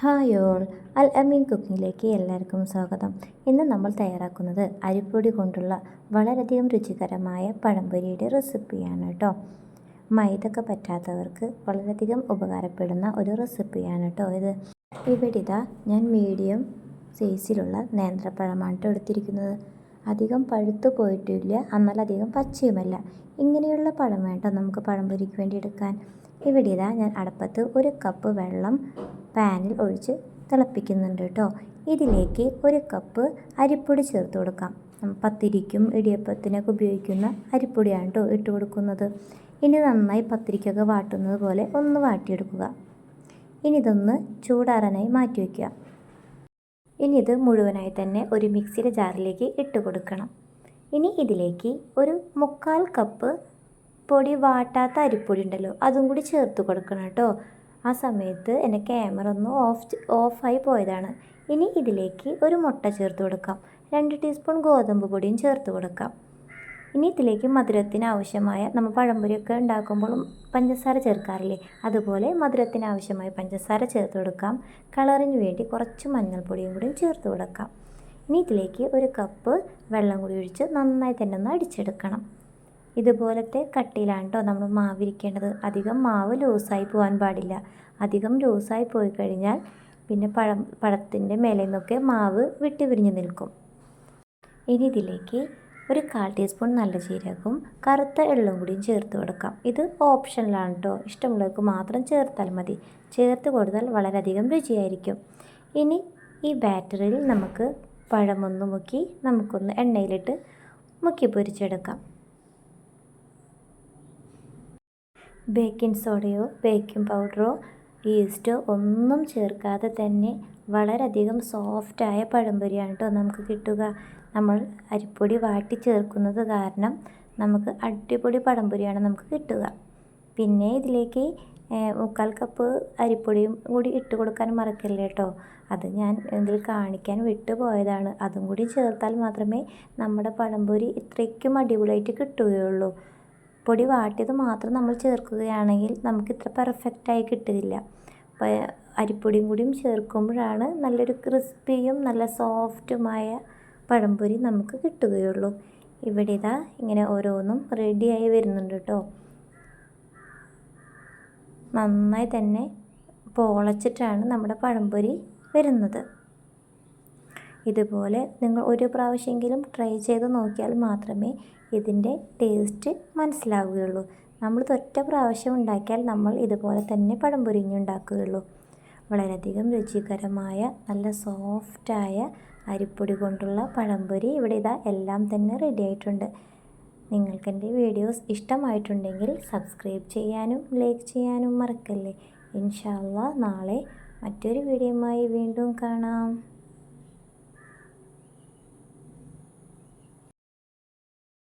Hi all. അൽ അമീൻ കുക്കിങ്ങിലേക്ക് എല്ലാവർക്കും സ്വാഗതം. ഇന്ന് നമ്മൾ തയ്യാറാക്കുന്നത് അരിപ്പൊടി കൊണ്ടുള്ള വളരെയധികം രുചികരമായ പഴംപൊരിയുടെ റെസിപ്പിയാണ് കേട്ടോ മൈദൊക്കെ പറ്റാത്തവർക്ക് വളരെയധികം ഉപകാരപ്പെടുന്ന ഒരു റെസിപ്പിയാണ് കേട്ടോ ഇത്. ഇവിടെ ഇതാ ഞാൻ മീഡിയം സൈസിലുള്ള നേന്ത്രപ്പഴമാണ് എടുത്തിരിക്കുന്നത്. അധികം പഴുത്തു പോയിട്ടില്ല എന്നാൽ അധികം പച്ചയുമല്ല. ഇങ്ങനെയുള്ള പഴം വേണ്ട നമുക്ക് പഴംപൊരിക്ക് വേണ്ടി എടുക്കാൻ. ഇവിടെ ഇതാ ഞാൻ അടുപ്പത്ത് ഒരു കപ്പ് വെള്ളം പാനിൽ ഒഴിച്ച് തിളപ്പിക്കുന്നുണ്ട് കേട്ടോ. ഇതിലേക്ക് ഒരു കപ്പ് അരിപ്പൊടി ചേർത്ത് കൊടുക്കാം. പത്തിരിക്കും ഇടിയപ്പത്തിനൊക്കെ ഉപയോഗിക്കുന്ന അരിപ്പൊടിയാണ് കേട്ടോ ഇട്ട് കൊടുക്കുന്നത്. ഇനി നന്നായി പത്തിരിക്കൊക്കെ വാട്ടുന്നത് പോലെ ഒന്ന് വാട്ടിയെടുക്കുക. ഇനി ഇതൊന്ന് ചൂടാറാനായി മാറ്റി വയ്ക്കുക. ഇനി ഇത് മുഴുവനായി തന്നെ ഒരു മിക്സിയുടെ ജാറിലേക്ക് ഇട്ട് കൊടുക്കണം. ഇനി ഇതിലേക്ക് ഒരു മുക്കാൽ കപ്പ് പൊടി വാട്ടാത്ത അരിപ്പൊടി ഉണ്ടല്ലോ അതും കൂടി ചേർത്ത് കൊടുക്കണം കേട്ടോ. ആ സമയത്ത് എന്റെ ക്യാമറ ഒന്ന് ഓഫ് ഓഫായി പോയതാണ്. ഇനി ഇതിലേക്ക് ഒരു മുട്ട ചേർത്ത് കൊടുക്കാം. രണ്ട് ടീസ്പൂൺ ഗോതമ്പ് പൊടിയും ചേർത്ത് കൊടുക്കാം. ഇനി ഇതിലേക്ക് മധുരത്തിന് ആവശ്യമായ നമ്മൾ പഴംപൊരിയൊക്കെ ഉണ്ടാക്കുമ്പോൾ പഞ്ചസാര ചേർക്കാറില്ലേ? അതുപോലെ മധുരത്തിന് ആവശ്യമായ പഞ്ചസാര ചേർത്ത് കൊടുക്കാം. കളറിന് വേണ്ടി കുറച്ച് മഞ്ഞൾപ്പൊടിയും കൂടി ചേർത്ത് കൊടുക്കാം. ഇനി ഇതിലേക്ക് ഒരു കപ്പ് വെള്ളം കൂടി ഒഴിച്ച് നന്നായി തന്നെ ഒന്ന് അടിച്ചെടുക്കണം. ഇതുപോലത്തെ കട്ടിയിലാണ് കേട്ടോ നമ്മൾ മാവിരിക്കേണ്ടത്. അധികം മാവ് ലൂസായി പോകാൻ പാടില്ല. അധികം ലൂസായി പോയി കഴിഞ്ഞാൽ പിന്നെ പഴം പഴത്തിന്റെ മേലെ നിന്നൊക്കെ മാവ് വിട്ടുപിരിഞ്ഞ് നിൽക്കും. ഇനി ഇതിലേക്ക് ഒരു കാൽ ടീസ്പൂൺ നല്ല ജീരകവും കറുത്ത എള്ളും കൂടിയും ചേർത്ത് കൊടുക്കാം. ഇത് ഓപ്ഷനിലാണ് കേട്ടോ ഇഷ്ടമുള്ളവർക്ക് മാത്രം ചേർത്താൽ മതി. ചേർത്ത് കൊടുത്താൽ വളരെയധികം രുചിയായിരിക്കും. ഇനി ഈ ബാറ്ററിൽ നമുക്ക് പഴമൊന്ന് മുക്കി നമുക്കൊന്ന് എണ്ണയിലിട്ട് മുക്കി പൊരിച്ചെടുക്കാം. ബേക്കിംഗ് സോഡയോ ബേക്കിംഗ് പൗഡറോ ഈസ്റ്റോ ഒന്നും ചേർക്കാതെ തന്നെ വളരെയധികം സോഫ്റ്റായ പഴംപൊരിയാണ് കേട്ടോ നമുക്ക് കിട്ടുക. നമ്മൾ അരിപ്പൊടി വാട്ടി ചേർക്കുന്നത് കാരണം നമുക്ക് അടിപൊളി പഴംപൊരിയാണ് നമുക്ക് കിട്ടുക. പിന്നെ ഇതിലേക്ക് മുക്കാൽ കപ്പ് അരിപ്പൊടിയും കൂടി ഇട്ട് കൊടുക്കാൻ മറക്കല്ലേ കേട്ടോ അത് ഞാൻ ഇതിൽ കാണിക്കാൻ വിട്ടുപോയതാണ് അതും കൂടി ചേർത്താൽ മാത്രമേ നമ്മുടെ പഴംപൊരി ഇത്രയ്ക്കും അടിപൊളിയായിട്ട് കിട്ടുകയുള്ളൂ. പൊടി വാട്ടിയത് മാത്രം നമ്മൾ ചേർക്കുകയാണെങ്കിൽ നമുക്ക് ഇത്ര പെർഫെക്റ്റായി കിട്ടുകയില്ല. അരിപ്പൊടിയും കൂടിയും ചേർക്കുമ്പോഴാണ് നല്ലൊരു ക്രിസ്പിയും നല്ല സോഫ്റ്റുമായ പഴംപൊരി നമുക്ക് കിട്ടുകയുള്ളൂ. ഇവിടെ ഇതാ ഇങ്ങനെ ഓരോന്നും റെഡിയായി വരുന്നുണ്ട് കേട്ടോ നന്നായി തന്നെ പോളച്ചിട്ടാണ് നമ്മുടെ പഴംപൊരി വരുന്നത്. ഇതുപോലെ നിങ്ങൾ ഒരു പ്രാവശ്യമെങ്കിലും ട്രൈ ചെയ്ത് നോക്കിയാൽ മാത്രമേ ഇതിന്റെ ടേസ്റ്റ് മനസ്സിലാവുകയുള്ളൂ. നമ്മൾ തൊറ്റ പ്രാവശ്യം ഉണ്ടാക്കിയാൽ നമ്മൾ ഇതുപോലെ തന്നെ പഴംപൊരിഞ്ഞുണ്ടാക്കുകയുള്ളൂ വളരെയധികം രുചികരമായ നല്ല സോഫ്റ്റായ അരിപ്പൊടി കൊണ്ടുള്ള പഴംപൊരി ഇവിടെ ഇതാ എല്ലാം തന്നെ റെഡി ആയിട്ടുണ്ട്. നിങ്ങൾക്ക് എന്റെ വീഡിയോസ് ഇഷ്ടമായിട്ടുണ്ടെങ്കിൽ സബ്സ്ക്രൈബ് ചെയ്യാനും ലൈക്ക് ചെയ്യാനും മറക്കല്ലേ. ഇൻഷാല്ല നാളെ മറ്റൊരു വീഡിയോയുമായി വീണ്ടും കാണാം.